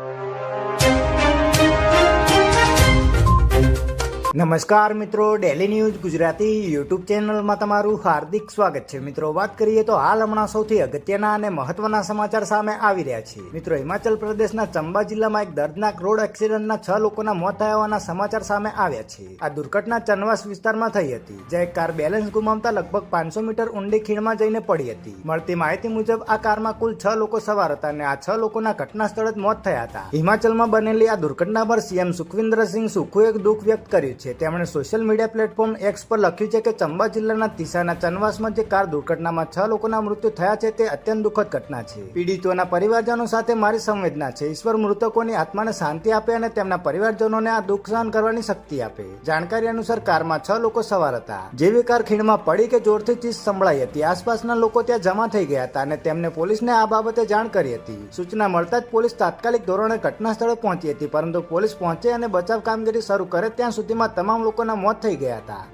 you. નમસ્કાર મિત્રો daily news Gujarati YouTube ચેનલમાં તમારું હાર્દિક સ્વાગત છે. મિત્રો, વાત કરીએ તો હાલ હમણાં સૌથી અગત્યના અને મહત્વના સમાચાર સામે આવી રહ્યા છે. મિત્રો, હિમાચલ પ્રદેશના ચંબા જિલ્લામાં એક દર્દનાક રોડ એક્સિડન્ટના છ લોકોના મોત થયા હોવાના સમાચાર સામે આવ્યા છે. આ દુર્ઘટના ચનવાસ વિસ્તારમાં થઈ હતી, જ્યાં એક કાર બેલેન્સ ગુમાવતા લગભગ પાંચસો મીટર ઊંડી ખીણમાં જઈને પડી હતી. મળતી માહિતી મુજબ, આ કારમાં કુલ છ લોકો સવાર હતા અને આ છ લોકોના ઘટના સ્થળે જ મોત થયા હતા. હિમાચલમાં બનેલી આ દુર્ઘટના પર સીએમ સુખવિન્દરસિંહ સુખુએ દુઃખ વ્યક્ત કર્યું છે. તેમણે સોશિયલ મીડિયા પ્લેટફોર્મ એક્સ પર લખ્યું છે કે ચંબા જિલ્લાના તીસાના ચનવાસમાં જે કાર દુર્ઘટનામાં છ લોકોના મૃત્યુ થયા છે તે અત્યંત દુઃખદ ઘટના છે. પીડિતોના પરિવારજનો સાથે મારી સંવેદના છે. ઈશ્વર મૃતકોની આત્માને શાંતિ આપે અને તેમના પરિવારજનોને આ દુઃખ સહન કરવાની શક્તિ આપે. જાણકારી અનુસાર કારમાં છ લોકો સવાર હતા. જેવી કાર ખીણમાં પડી કે જોરથી ચીજ સંભળાઈ હતી. આસપાસના લોકો ત્યાં જમા થઈ ગયા હતા અને તેમને પોલીસને આ બાબતે જાણ કરી હતી. સૂચના મળતા જ પોલીસ તાત્કાલિક ધોરણે ઘટના સ્થળે પહોંચી હતી, પરંતુ પોલીસ પહોંચે અને બચાવ કામગીરી શરૂ કરે ત્યાં સુધીમાં તમામ લોકોના મોત થઈ ગયા હતા.